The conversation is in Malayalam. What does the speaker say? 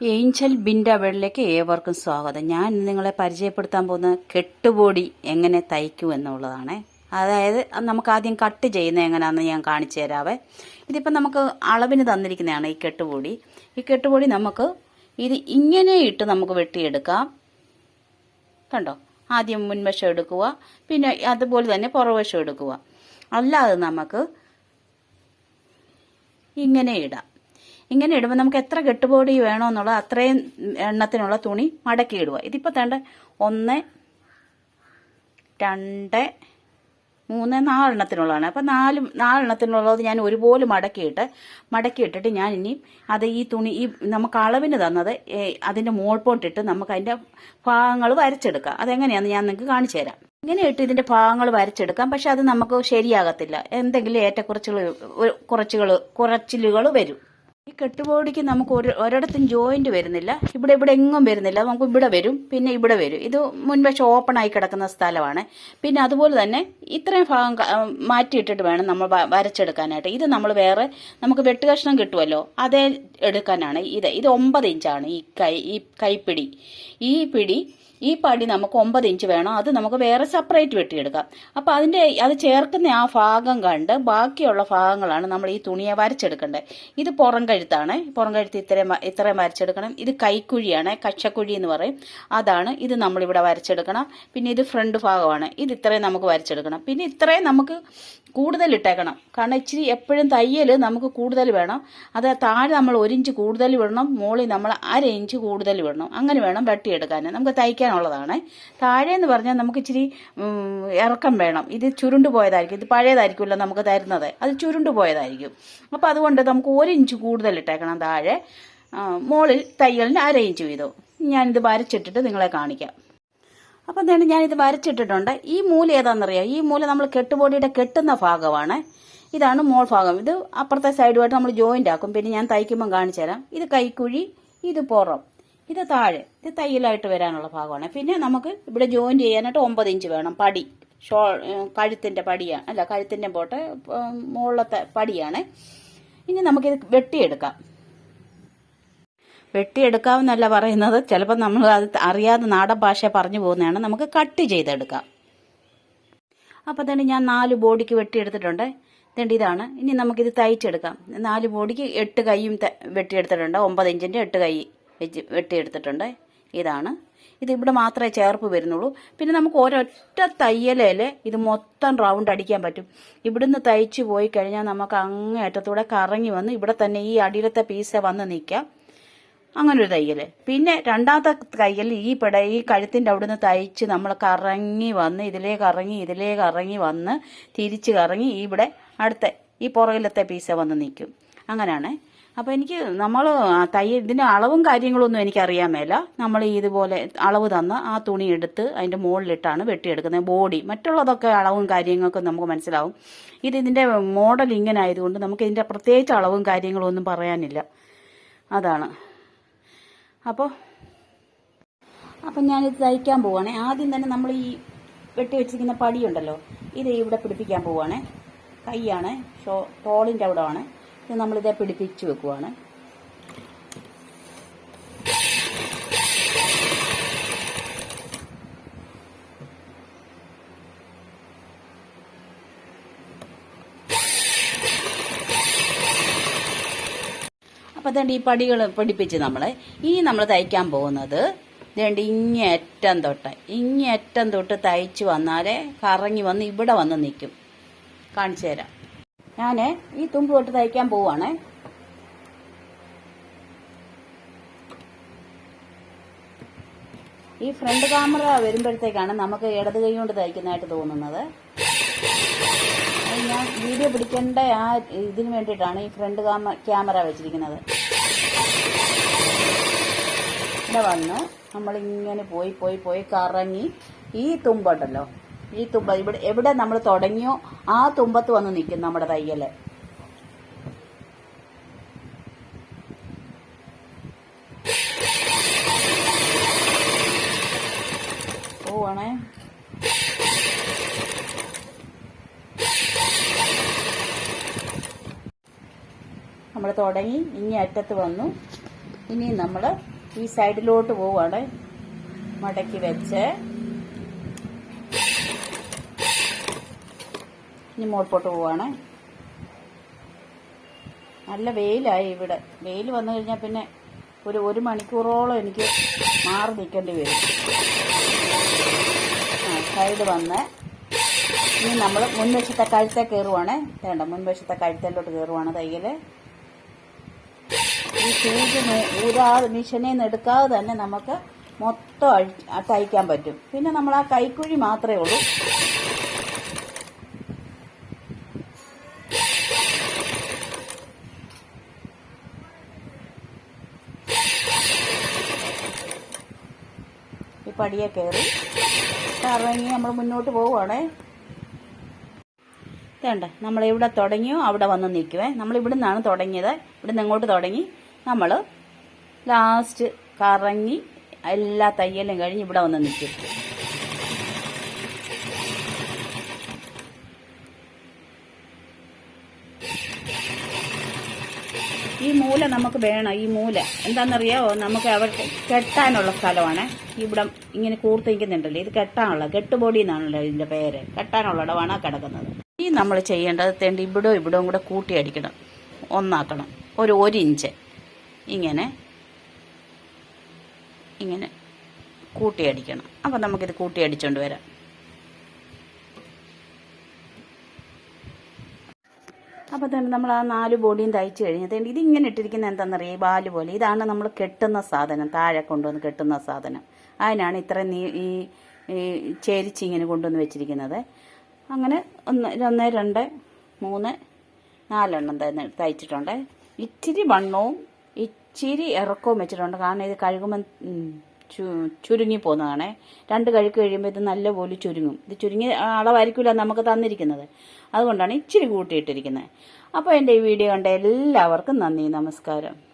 ഏഞ്ചൽ ബിൻഡ അവളിലേക്ക് ഏവർക്കും സ്വാഗതം. ഞാൻ നിങ്ങളെ പരിചയപ്പെടുത്താൻ പോകുന്ന കെട്ടുപൊടി എങ്ങനെ തയ്ക്കും എന്നുള്ളതാണ്. അതായത് നമുക്ക് ആദ്യം കട്ട് ചെയ്യുന്നത് എങ്ങനെയാണെന്ന് ഞാൻ കാണിച്ചു തരാവേ. ഇതിപ്പോൾ നമുക്ക് അളവിന് തന്നിരിക്കുന്നതാണ് ഈ കെട്ടുപൊടി. ഈ കെട്ടുപൊടി നമുക്ക് ഇത് ഇങ്ങനെ ഇട്ട് നമുക്ക് വെട്ടിയെടുക്കാം. കണ്ടോ? ആദ്യം മുൻവശം എടുക്കുക പിന്നെ അതുപോലെ തന്നെ പുറവശം എടുക്കുക. അല്ലാതെ നമുക്ക് ഇങ്ങനെ ഇടാം. ഇങ്ങനെ ഇടുമ്പോൾ നമുക്ക് എത്ര കെട്ടുപോടി വേണമെന്നുള്ള അത്രയും എണ്ണത്തിനുള്ള തുണി മടക്കി ഇടുക. ഇതിപ്പോൾ തേണ്ട ഒന്ന് രണ്ട് മൂന്ന് നാലെണ്ണത്തിനുള്ളതാണ്. അപ്പം നാല് നാലെണ്ണത്തിനുള്ളത് ഞാൻ ഒരുപോലെ മടക്കിയിട്ട് മടക്കിയിട്ടിട്ട് ഞാൻ ഇനി അത് ഈ തുണി ഈ നമുക്ക് അളവിന് തന്നത് അതിന്റെ മോൾപോട്ടിട്ട് നമുക്ക് അതിന്റെ ഭാഗങ്ങൾ വരച്ചെടുക്കാം. അതെങ്ങനെയാണെന്ന് ഞാൻ നിങ്ങൾക്ക് കാണിച്ചു തരാം. ഇങ്ങനെ ഇതിന്റെ ഭാഗങ്ങൾ വരച്ചെടുക്കാം. പക്ഷെ അത് നമുക്ക് ശരിയാകത്തില്ല. എന്തെങ്കിലും ഏറ്റക്കുറച്ചുകൾ കുറച്ചുകൾ കുറച്ചിലുകൾ വരും. ഈ കെട്ടുപോടിക്ക് നമുക്ക് ഒരു ഒരിടത്തും ജോയിന്റ് വരുന്നില്ല. ഇവിടെ ഇവിടെ എങ്ങും വരുന്നില്ല. നമുക്ക് ഇവിടെ വരും പിന്നെ ഇവിടെ വരും. ഇത് മുൻവശം ഓപ്പൺ ആയി കിടക്കുന്ന സ്ഥലമാണ്. പിന്നെ അതുപോലെ തന്നെ ഇത്രയും ഭാഗം മാറ്റിയിട്ടിട്ട് വേണം നമ്മൾ വരച്ചെടുക്കാനായിട്ട്. ഇത് നമ്മൾ വേറെ നമുക്ക് വെട്ടുകഷ്ണം കിട്ടുമല്ലോ അതേ എടുക്കാനാണ്. ഇത് ഇത് ഒമ്പത് ഇഞ്ചാണ് ഈ കൈ ഈ കൈപ്പിടി. ഈ പിടി ഈ പടി നമുക്ക് ഒമ്പത് ഇഞ്ച് വേണം. അത് നമുക്ക് വേറെ സെപ്പറേറ്റ് വെട്ടിയെടുക്കാം. അപ്പോൾ അതിന്റെ അത് ചേർക്കുന്ന ആ ഭാഗം കണ്ട് ബാക്കിയുള്ള ഭാഗങ്ങളാണ് നമ്മൾ ഈ തുണിയെ വരച്ചെടുക്കേണ്ടത് ഇത് പുറം കഴുത്താണ്. പുറം കഴുത്ത് ഇത്രയും ഇത്രയും വരച്ചെടുക്കണം. ഇത് കൈക്കുഴിയാണ്. കച്ചക്കുഴി എന്ന് പറയും. അതാണ് ഇത് നമ്മളിവിടെ വരച്ചെടുക്കണം. പിന്നെ ഇത് ഫ്രണ്ട് ഭാഗമാണ്. ഇത് ഇത്രയും നമുക്ക് വരച്ചെടുക്കണം. പിന്നെ ഇത്രയും നമുക്ക് കൂടുതൽ ഇട്ടേക്കണം. കാരണം ഇച്ചിരി എപ്പോഴും തയ്യൽ നമുക്ക് കൂടുതൽ വേണം. അത് താഴെ നമ്മൾ ഒരു ഇഞ്ച് കൂടുതൽ വിടണം മുകളിൽ നമ്മൾ അര ഇഞ്ച് കൂടുതൽ വിടണം അങ്ങനെ വേണം വെട്ടിയെടുക്കാൻ നമുക്ക് തയ്ക്കാനുള്ളതാണ് താഴെ എന്ന് പറഞ്ഞാൽ നമുക്ക് ഇച്ചിരി ഇറക്കം വേണം. ഇത് ചുരുണ്ട് പോയതായിരിക്കും. ഇത് പഴയതായിരിക്കുമല്ലോ നമുക്ക് തരുന്നത്. അത് ചുരുണ്ട് പോയതായിരിക്കും. അപ്പോൾ അതുകൊണ്ട് നമുക്ക് ഒരു ഇഞ്ച് കൂടുതൽ ഇട്ടേക്കണം താഴെ. മുകളിൽ തയ്യലിന് അര ഇഞ്ച് വീതവും ഞാനിത് വരച്ചിട്ടിട്ട് നിങ്ങളെ കാണിക്കാം. അപ്പം എന്താണ് ഞാനിത് വരച്ചിട്ടിട്ടുണ്ട്. ഈ മൂല ഏതാണെന്നറിയാം? ഈ മൂല നമ്മൾ കെട്ടുപൊടിയുടെ കെട്ടുന്ന ഭാഗമാണ്. ഇതാണ് മോൾ ഭാഗം. ഇത് അപ്പുറത്തെ സൈഡുമായിട്ട് നമ്മൾ ജോയിന്റ് ആക്കും. പിന്നെ ഞാൻ തയ്ക്കുമ്പം കാണിച്ചു തരാം ഇത് കൈക്കുഴി ഇത് പുറം. ഇത് താഴെ ഇത് തയ്യലായിട്ട് വരാനുള്ള ഭാഗമാണ്. പിന്നെ നമുക്ക് ഇവിടെ ജോയിൻ ചെയ്യാനായിട്ട് ഒമ്പത് ഇഞ്ച് വേണം പടി. ഷോ കഴുത്തിന്റെ പടിയാണ് അല്ല കഴുത്തിന്റെ പോട്ടെ മുകളിലത്തെ പടിയാണ്. ഇനി നമുക്കിത് വെട്ടിയെടുക്കാം. വെട്ടിയെടുക്കാമെന്നല്ല പറയുന്നത് ചിലപ്പോൾ നമ്മൾ അത് അറിയാതെ നാടൻ ഭാഷ പറഞ്ഞു പോകുന്നതാണ്. നമുക്ക് കട്ട് ചെയ്തെടുക്കാം. അപ്പോൾ തന്നെ ഞാൻ നാല് ബോഡിക്ക് വെട്ടിയെടുത്തിട്ടുണ്ട്. ഇതുണ്ട് ഇതാണ്. ഇനി നമുക്കിത് തയ്ച്ചെടുക്കാം. നാല് ബോഡിക്ക് എട്ട് കൈയും വെട്ടിയെടുത്തിട്ടുണ്ട്. ഒമ്പത് ഇഞ്ചിന്റെ എട്ട് കൈ. വെച്ച് വെട്ടിയെടുത്തിട്ടുണ്ട്. ഇതാണ്. ഇത് ഇവിടെ മാത്രമേ ചേർപ്പ് വരുന്നുള്ളൂ. പിന്നെ നമുക്ക് ഒരൊറ്റ തയ്യലേൽ ഇത് മൊത്തം റൗണ്ട് അടിക്കാൻ പറ്റും. ഇവിടുന്ന് തയ്ച്ചു പോയി കഴിഞ്ഞാൽ നമുക്ക് അങ്ങേയറ്റത്തൂടെ കറങ്ങി വന്ന് ഇവിടെ തന്നെ ഈ അടിയിലത്തെ പീസ് വന്ന് നിൽക്കാം അങ്ങനൊരു തയ്യൽ പിന്നെ രണ്ടാമത്തെ തയ്യൽ ഈ പിട ഈ കഴുത്തിന്റെ അവിടുന്ന് തയ്ച്ച് നമ്മൾ കറങ്ങി വന്ന് ഇതിലേക്ക് ഇറങ്ങി ഇതിലേക്ക് ഇറങ്ങി വന്ന് തിരിച്ച് കറങ്ങി ഇവിടെ അടുത്ത ഈ പുറകിലത്തെ പീസ വന്ന് നിൽക്കും. അങ്ങനെയാണ്. അപ്പോൾ എനിക്ക് നമ്മൾ തയ്യൽ ഇതിന്റെ അളവും കാര്യങ്ങളൊന്നും എനിക്കറിയാൻ മേല നമ്മൾ ഇതുപോലെ അളവ് തന്ന് ആ തുണി എടുത്ത് അതിന്റെ മുകളിലിട്ടാണ് വെട്ടിയെടുക്കുന്നത്. ബോഡി മറ്റുള്ളതൊക്കെ അളവും കാര്യങ്ങളൊക്കെ നമുക്ക് മനസ്സിലാവും. ഇത് ഇതിന്റെ മോഡൽ ഇങ്ങനെ ആയതുകൊണ്ട് നമുക്ക് ഇതിന്റെ പ്രത്യേകിച്ച് അളവും കാര്യങ്ങളും ഒന്നും പറയാനില്ല. അതാണ്. അപ്പോൾ അപ്പം ഞാനിത് തയ്ക്കാൻ പോവാണേ. ആദ്യം തന്നെ നമ്മൾ ഈ വെട്ടി വെച്ചിരിക്കുന്ന പടിയുണ്ടല്ലോ ഇത് ഇവിടെ പിടിപ്പിക്കാൻ പോവാണേ. കൈയാണ് ഷോ തോളിന്റെ അവിടെ ആണ് ഇത് നമ്മളിതേ പിടിപ്പിച്ച് വെക്കുവാണ്. അപ്പോൾ അതുകൊണ്ട് ഈ പടികൾ പിടിപ്പിച്ച് നമ്മൾ ഇനി നമ്മൾ തയ്ക്കാൻ പോകുന്നത് ഇതുകൊണ്ട് ഇങ്ങേറ്റം തൊട്ട് ഇങ്ങേറ്റം തൊട്ട് തയ്ച്ച് വന്നാലേ കറങ്ങി വന്ന് ഇവിടെ വന്ന് നിൽക്കും. കാണിച്ചു തരാം. ഞാൻ ഈ തുമ്പ് തൊട്ട് തയ്ക്കാൻ പോവാണേ. ഈ ഫ്രണ്ട് ക്യാമറ വരുമ്പോഴത്തേക്കാണ് നമുക്ക് ഇടത് കൈ കൊണ്ട് തയ്ക്കുന്നതായിട്ട് തോന്നുന്നത്. ഞാൻ വീഡിയോ പിടിക്കേണ്ട ആ ഇതിന് വേണ്ടിയിട്ടാണ് ഈ ഫ്രണ്ട് ക്യാമറ വെച്ചിരിക്കുന്നത്. ഇവിടെ വന്ന് നമ്മളിങ്ങനെ പോയി പോയി പോയി കറങ്ങി ഈ തുമ്പുണ്ടല്ലോ. ഈ തുമ്പ ഇവിടെ എവിടെ നമ്മൾ തുടങ്ങിയോ ആ തുമ്പത്ത് വന്ന് നിൽക്കും നമ്മുടെ തയ്യൽ പോവാണേ. നമ്മൾ തുടങ്ങി ഇനി അറ്റത്ത് വന്നു. ഇനി നമ്മൾ ഈ സൈഡിലോട്ട് പോവാണ് മടക്കി വെച്ച്. ഇനി മുകളിലോട്ട് പോവാണ്. നല്ല വെയിലായി ഇവിടെ. വെയിൽ വന്നു കഴിഞ്ഞാൽ പിന്നെ ഒരു ഒരു മണിക്കൂറോളം എനിക്ക് മാറി നിൽക്കേണ്ടി വരും. ആ സൈഡ് വന്ന്. ഇനി നമ്മൾ മുൻവശത്തെ കഴുത്തെ കയറുവാണ്. വേണ്ട മുൻവശത്തെ കഴുത്തേലോട്ട് കയറുവാണ് തയ്യൽ ഈ സൂചി ഊരാ ഊരാതെ മിഷനെ നിന്ന് എടുക്കാതെ തന്നെ നമുക്ക് മൊത്തം തയ്ക്കാൻ പറ്റും. പിന്നെ നമ്മൾ ആ കൈക്കുഴി മാത്രമേ ഉള്ളൂ. പടിയെ കയറി. ഇറങ്ങി നമ്മൾ മുന്നോട്ട് പോവുകയാണേ. നമ്മൾ എവിടെ തുടങ്ങിയോ? അവിടെ വന്ന് നിൽക്കുവേ. നമ്മൾ ഇവിടെ നിന്നാണ് തുടങ്ങിയത്. ഇവിടെ നിന്ന് തുടങ്ങി? നമ്മൾ ലാസ്റ്റ് കറങ്ങി എല്ലാ തയ്യലും കഴിഞ്ഞ് ഇവിടെ വന്ന് നിൽക്കും. ഈ മൂല നമുക്ക് വേണം ഈ മൂല. എന്താണെന്നറിയോ നമുക്ക് അവർക്ക് കെട്ടാനുള്ള സ്ഥലമാണ്. ഇവിടെ ഇങ്ങനെ കൂർത്തിരിക്കുന്നുണ്ടല്ലോ. ഇത് കെട്ടാനുള്ള കെട്ടുപൊടി എന്നാണല്ലോ ഇതിന്റെ പേര്. കെട്ടാനുള്ള ഇടമാണ് കിടക്കുന്നത്. ഈ നമ്മൾ ചെയ്യേണ്ടത് തേണ്ടി ഇവിടോ ഇവിടെയും കൂടെ കൂട്ടി അടിക്കണം. ഒന്നാക്കണം. ഒരു ഒരു ഇഞ്ച്. ഇങ്ങനെ. ഇങ്ങനെ കൂട്ടിയടിക്കണം അപ്പം നമുക്കിത് കൂട്ടിയടിച്ചുകൊണ്ട് വരാം. അപ്പോൾ തന്നെ നമ്മൾ ആ നാല് ബോഡിയും തയ്ച്ച് കഴിഞ്ഞത് ഇത് ഇങ്ങനെ ഇട്ടിരിക്കുന്ന എന്താണെന്നറിയാം? ഈ ബാൽ പോലെ. ഇതാണ് നമ്മൾ കെട്ടുന്ന സാധനം. താഴെ കൊണ്ടുവന്ന് കെട്ടുന്ന സാധനം. അതിനാണ് ഇത്ര നീ ഈ ചേരിച്ച് ഇങ്ങനെ കൊണ്ടുവന്ന് വെച്ചിരിക്കുന്നത്. അങ്ങനെ ഒന്ന് ഒന്ന് രണ്ട് മൂന്ന് നാലെണ്ണം തന്നെ തയ്ച്ചിട്ടുണ്ട്. ഇച്ചിരി വണ്ണവും ഇച്ചിരി ഇറക്കവും വെച്ചിട്ടുണ്ട്. കാരണം ഇത് കഴുകുമ്പം ചുരുങ്ങി പോകുന്നതാണ്. രണ്ട് കഴുക്ക് കഴിയുമ്പോൾ ഇത് നല്ലപോലെ ചുരുങ്ങും. ഇത് ചുരുങ്ങി അളവായിരിക്കില്ല നമുക്ക് തന്നിരിക്കുന്നത്. അതുകൊണ്ടാണ് ഇച്ചിരി കൂട്ടിയിട്ടിരിക്കുന്നത്. അപ്പോൾ എന്റെ ഈ വീഡിയോ കണ്ട എല്ലാവർക്കും നന്ദി നമസ്കാരം.